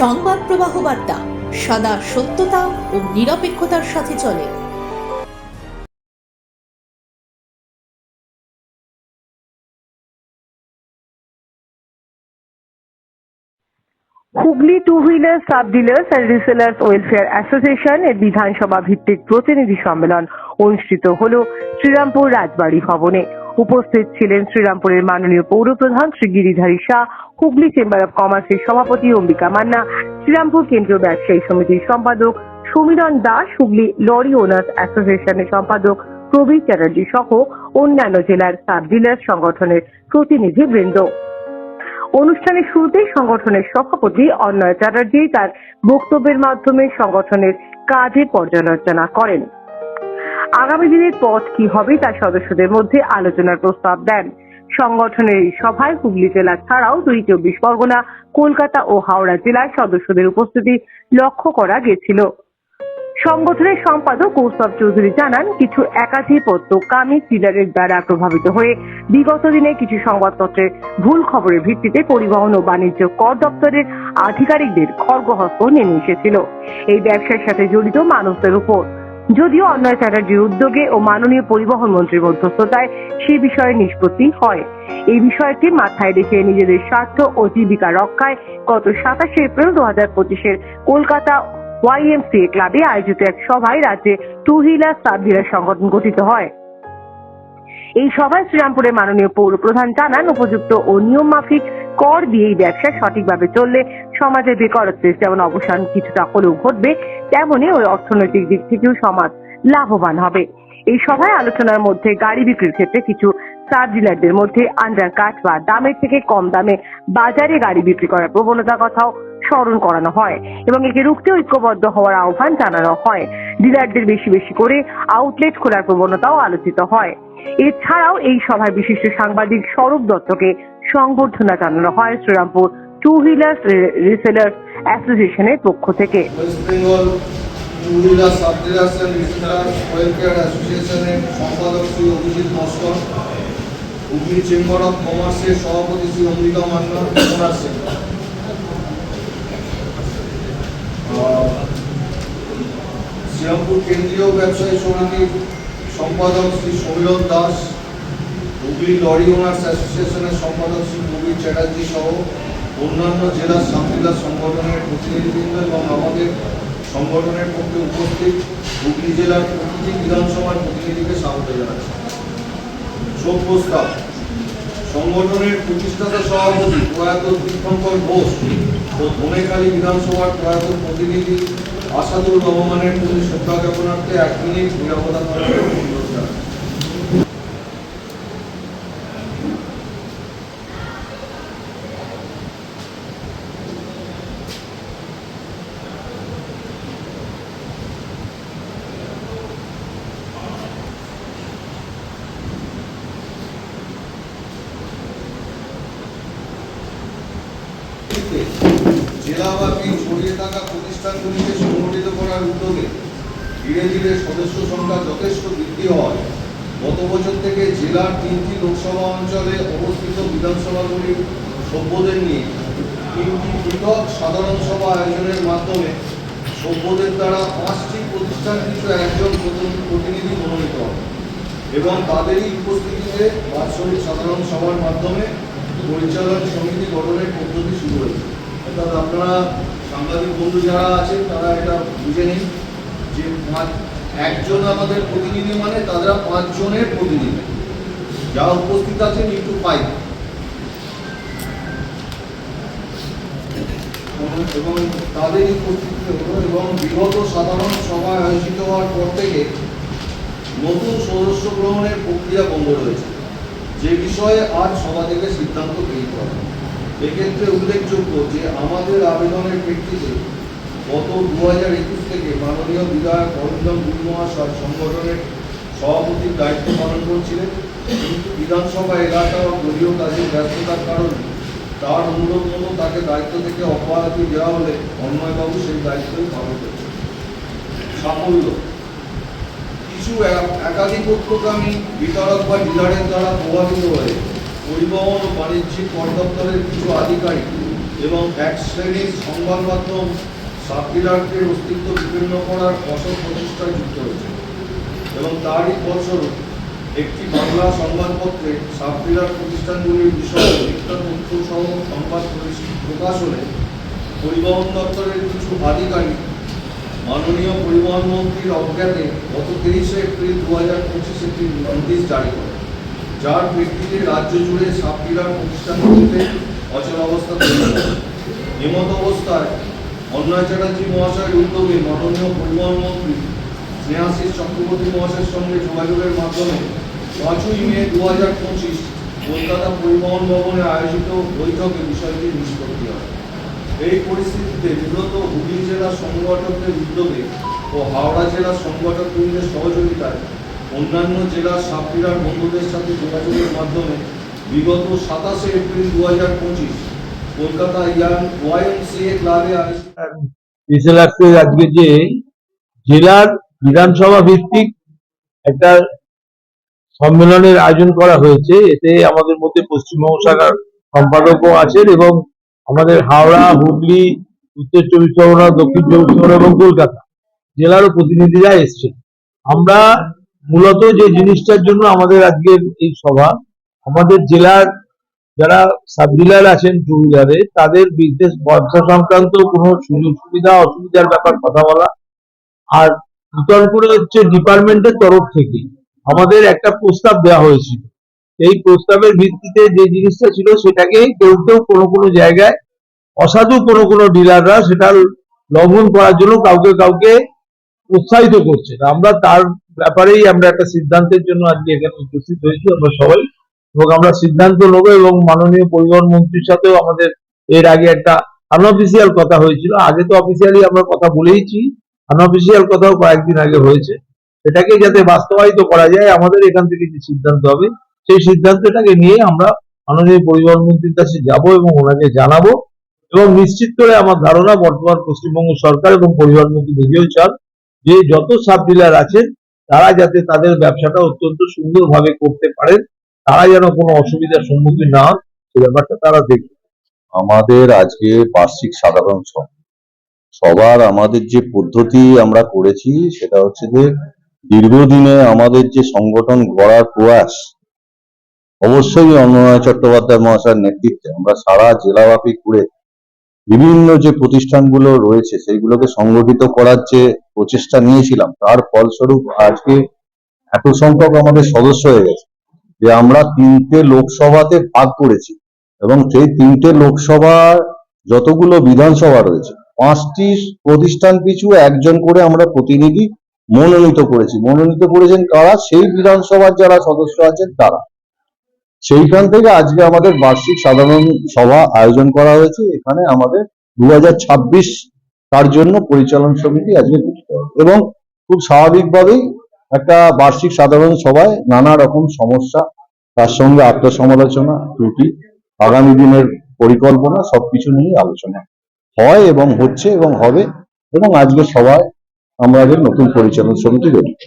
সংবাদ প্রবাহ বার্তা, সদা সত্যতা ও নিরপেক্ষতার সাথে চলে। Hooghly two wheeler sub dealers and resellers welfare association এর বিধানসভা ভিত্তিক প্রতিনিধি সম্মেলন অনুষ্ঠিত হল শ্রীরামপুর রাজবাড়ী ভবনে। উপস্থিত ছিলেন শ্রীরামপুরের মাননীয় পৌরপ্রধান শ্রী গিরিধারী শাহ হুগলি চেম্বার অব কমার্সের সভাপতি অম্বিকা মান্না, শ্রীরামপুর কেন্দ্রীয় ব্যবসায়ী সমিতির সম্পাদক সমীরণ দাস, হুগলি লরি ওনার্স অ্যাসোসিয়েশনের সম্পাদক প্রবীর চ্যাটার্জি সহ অন্যান্য জেলার সাব ডিলার্স সংগঠনের প্রতিনিধিবৃন্দ। অনুষ্ঠানের শুরুতেই সংগঠনের সভাপতি অন্নয় চ্যাটার্জি তার বক্তব্যের মাধ্যমে সংগঠনের কাজের পর্যালোচনা করেন। আগামী দিনের পথ কি হবে তা সদস্যদের মধ্যে আলোচনার প্রস্তাব দেন। সংগঠনের এই সভায় হুগলি জেলা ছাড়াও দুই চব্বিশ পরগনা, কলকাতা ও হাওড়া জেলার সদস্যদের উপস্থিতি লক্ষ্য করা গেছিল। সংগঠনের সম্পাদক কৌস্তব চৌধুরী জানান, কিছু একাধিপত্য কামি ডিলারের দ্বারা প্রভাবিত হয়ে বিগত দিনে কিছু সংবাদপত্রের ভুল খবরের ভিত্তিতে পরিবহন ও বাণিজ্য কর দপ্তরের আধিকারিকদের খর্গহস্ত নেমে এসেছিল। এই ব্যবসার সাথে জড়িত মানুষদের উপর যদিও অন্যয় চ্যাটার্জির উদ্যোগে ও মাননীয় পরিবহন মন্ত্রীর মধ্যস্থতায় সে বিষয়ে নিষ্পত্তি হয়। এই বিষয়টি মাথায় রেখে নিজেদের স্বার্থ ও জীবিকা রক্ষায় গত সাতাশে এপ্রিল দু হাজার পঁচিশের কলকাতা ওয়াইএমসিএ ক্লাবে আয়োজিত এক সভায় রাজ্যে টু হুইলার সাব সংগঠন গঠিত হয়। এই সভায় শ্রীরামপুরের মাননীয় পৌর প্রধান জানান, উপযুক্ত ও নিয়ম মাফিক কর দিয়ে এই ব্যবসা সঠিকভাবে চললে সমাজের বেকারত্বের যেমন অবসান কিছুটা হলেও ঘটবে, তেমনি ওই অর্থনৈতিক দিক থেকেও সমাজ লাভবান হবে। এই সভায় আলোচনার মধ্যে গাড়ি বিক্রির ক্ষেত্রে কিছু সাব ডিলারদের মধ্যে আন্ডার কাট বা দামের থেকে কম দামে বাজারে গাড়ি বিক্রি করার প্রবণতা কথাও স্মরণ করানো হয় এবং একে রুখতে ঐক্যবদ্ধ হওয়ার আহ্বান জানানো হয়। ডিলারদের বেশি বেশি করে আউটলেট খোলার প্রবণতাও আলোচিত হয়। এছাড়াও এই সভায় বিশিষ্ট সাংবাদিক স্বরূপ দত্তকে সংবর্ধনা জানানো হয় শ্রীরামপুর টু হুইলার রিসেলার্স অ্যাসোসিয়েশনের পক্ষ থেকে। অভিজিৎ মস্কর চেম্বার অফ কমার্সের সভাপতি শ্রী অম্বিকা মান্না শ্রীরামপুর কেন্দ্রীয় ব্যবসায়ী সমিতির সম্পাদক শ্রী সমীরণ দাস হুগলি লরি ওনার্স অ্যাসোসিয়েশনের সম্পাদক শ্রী প্রবীর চ্যাটার্জি সহ অন্যান্য জেলার সামরিলা সংগঠনের প্রতিনিধিবৃন্দ এবং আমাদের সংগঠনের পক্ষে উপস্থিত হুগলি জেলার প্রতিটি বিধানসভার প্রতিনিধিকে স্বাগত জানাচ্ছি। শোক প্রস্তাব সংগঠনের প্রতিষ্ঠাতা সভাপতি প্রয়াত দীপঙ্কর ঘোষ ধনেখালী বিধানসভার প্রয়াত প্রতিনিধি আসাদুর রহমানের প্রতি শ্রদ্ধা জ্ঞাপনার্থে এক মিনিট নিরাপত্তা থাকার অনুরোধ জানাচ্ছি জেলাব্যাপী ছড়িয়ে থাকা প্রতিষ্ঠানগুলিকে সংগঠিত করার উদ্যোগে ধীরে ধীরে সদস্য সংখ্যা যথেষ্ট বৃদ্ধি হয়। গত বছর থেকে জেলার তিনটি লোকসভা অঞ্চলে অবস্থিত বিধানসভাগুলির সভ্যদের নিয়ে তিনটি পৃথক সাধারণ সভা আয়োজনের মাধ্যমে সভ্যদের দ্বারা পাঁচটি প্রতিষ্ঠানকৃত একজন প্রতিনিধি মনোনীত হয় এবং তাদেরই উপস্থিতিতে বাৎসরিক সাধারণ সভার মাধ্যমে পরিচালন সমিতি গঠনের পদ্ধতি শুরু হয়েছে। অর্থাৎ আপনারা সাংবাদিক বন্ধু যারা আছেন, তারা এটা বুঝে নিন যে পাঁচ, একজন আমাদের প্রতিনিধি মানে তারা পাঁচজনের প্রতিনিধি। যা উপস্থিত আছেন, একটু পাই। এবং তাদেরই উপস্থিতি হলো, এবং বিগত সাধারণ সভা আয়োজিত হওয়ার পর থেকে নতুন সদস্য গ্রহণের প্রক্রিয়া বন্ধ রয়েছে। যে বিষয়ে আজ সভা থেকে সিদ্ধান্ত গৃহীত হবে এক্ষেত্রে উল্লেখযোগ্য যে আমাদের আবেদনের প্রেক্ষিতে গত দু হাজার একুশ থেকে মাননীয় বিধায়ক অরিন্দম গুরু মহাশয় সংগঠনের সভাপতির দায়িত্ব পালন করছিলেন। বিধানসভা এলাকা ও দলীয় কাজের ব্যস্ততার কারণে তার অনুরোধ মতো তাকে দায়িত্ব থেকে অব্যাহতি দেওয়া হলে অন্যয়বাবু সেই দায়িত্বই পালন করছেন। সাফল্য। কিছু এক- একাধিপত্যকামী বিতরক বা ডিলারের দ্বারা প্রভাবিত হয়ে পরিবহন ও বাণিজ্যিক কর দপ্তরের কিছু আধিকারিক এবং এক শ্রেণির সংবাদ মাধ্যম সাবডিলারদের অস্তিত্ব বিপন্ন করার অসৎ প্রচেষ্টায় যুক্ত হয়েছে। এবং তারই ফলস্বরূপ একটি বাংলা সংবাদপত্রে সাবডিলার প্রতিষ্ঠানগুলির বিষয়ে মিথ্যা তথ্য সহ সংবাদ প্রকাশ হলে পরিবহন দপ্তরের কিছু আধিকারিক, মাননীয় পরিবহন মন্ত্রীর অজ্ঞাতে গত তিরিশে এপ্রিল দু হাজার পঁচিশ একটি নোটিশ জারি করে যার ভিত্তিতে রাজ্য জুড়ে সাপ সাবডিলার প্রতিষ্ঠানগুলিতে অচল অবস্থা এমত অবস্থায় অন্যয় চ্যাটার্জি মহাশয়ের উদ্যোগে মাননীয় পরিবহন মন্ত্রী স্নেহাশিস চক্রবর্তী মহাশয়ের সঙ্গে যোগাযোগের মাধ্যমে পাঁচই মে দু হাজার পঁচিশ কলকাতা পরিবহন ভবনে আয়োজিত বৈঠকে বিষয়টি নিষ্পত্তি হয়। এই পরিস্থিতিতে বিগত হুগলি জেলার সংগঠকদের উদ্যোগে ও হাওড়া জেলার সংগঠকদের সহযোগিতায় অন্যান্য জেলার সাপক্রীড়ার বন্ধুদের সাথে যোগাযোগের মাধ্যমে বিগত সাতাশে এপ্রিল দু হাজার পঁচিশ কলকাতা ইয়ান ওয়াইএমসিএ ক্লাবে আজকে যে জেলার বিধানসভা ভিত্তিক একটা সম্মেলনের আয়োজন করা হয়েছে, এতে আমাদের মধ্যে পশ্চিমবঙ্গ শাখার সম্পাদকও আছেন এবং আমাদের হাওড়া, হুগলি, উত্তর চব্বিশ পরগনা, দক্ষিণ চব্বিশ পরগনা এবং কলকাতা জেলারও প্রতিনিধিরা এসছেন। আমরা মূলত যে জিনিসটার জন্য আমাদের আজকের এই সভা, আমাদের জেলার যারা সাব আছেন টু তাদের বিজনেস ব্যবসা সংক্রান্ত কোনো সুযোগ সুবিধা, অসুবিধার ব্যাপার কথা বলা। আর নূতন করে হচ্ছে ডিপার্টমেন্টের তরফ থেকে আমাদের একটা প্রস্তাব দেওয়া হয়েছিল। এই প্রস্তাবের ভিত্তিতে যে জিনিসটা ছিল সেটাকে কেউ কেউ কোনো কোনো জায়গায় অসাধু কোনো কোনো ডিলাররা সেটা লঙ্ঘন করার জন্য কাউকে কাউকে উৎসাহিত করছে। আমরা তার ব্যাপারেই আমরা একটা সিদ্ধান্তের জন্য আজকে এখানে উপস্থিত হয়েছি আমরা সবাই। এবং আমরা সিদ্ধান্ত নেব এবং মাননীয় পরিবহন মন্ত্রীর সাথেও আমাদের এর আগে একটা আনঅফিসিয়াল কথা হয়েছিল। আগে তো অফিসিয়ালি আমরা কথা বলেইছি। আনঅফিসিয়াল কথাও কয়েকদিন আগে হয়েছে। এটাকে যাতে বাস্তবায়িত করা যায়, আমাদের এখান থেকে যে সিদ্ধান্ত হবে, সেই সিদ্ধান্তটাকে নিয়ে আমরা মাননীয় পরিবহন মন্ত্রীর কাছে যাব এবং ওনাকে জানাব। এবং নিশ্চিত করে আমার ধারণা বর্তমান পশ্চিমবঙ্গ সরকার এবং পরিবহন মন্ত্রী নিজেও চান যে যত সাব ডিলার আছেন তারা যাতে তাদের ব্যবসাটা অত্যন্ত সুন্দরভাবে করতে পারেন, তারা যেন কোনো অসুবিধার সম্মুখীন না হন, সে ব্যাপারটা তারা দেখবে। আমাদের আজকে বার্ষিক সাধারণ সভা। সবার আমাদের যে পদ্ধতি আমরা করেছি, সেটা হচ্ছে যে দীর্ঘদিনে আমাদের যে সংগঠন গড়ার প্রয়াস, অবশ্যই অন্নয় চট্টোপাধ্যায় মহাশয়ের নেতৃত্বে আমরা সারা জেলাব্যাপী ঘুরে বিভিন্ন যে প্রতিষ্ঠানগুলো রয়েছে, সেইগুলোকে সংগঠিত করার যে প্রচেষ্টা নিয়েছিলাম, তার ফলস্বরূপ আজকে এত সংখ্যক আমাদের সদস্য হয়ে গেছে যে আমরা তিনটে লোকসভাতে ভাগ করেছি এবং সেই তিনটে লোকসভার যতগুলো বিধানসভা রয়েছে, পাঁচটি প্রতিষ্ঠান পিছু একজন করে আমরা প্রতিনিধি মনোনীত করেছি। মনোনীত করেছেন কারা? সেই বিধানসভার যারা সদস্য আছেন তারা। সেইখান থেকে আজকে আমাদের বার্ষিক সাধারণ সভা আয়োজন করা হয়েছে। এখানে আমাদের দু তার জন্য পরিচালন সমিতি আজকে গঠিত এবং খুব স্বাভাবিকভাবেই একটা বার্ষিক সাধারণ সভায় নানা রকম সমস্যা, তার সঙ্গে আত্মসমালোচনা, ত্রুটি, আগামী দিনের পরিকল্পনা সবকিছু নিয়ে আলোচনা হয় এবং হচ্ছে এবং হবে এবং আজকে সবাই আমাদের নতুন পরিচালন সমিতি গঠিত।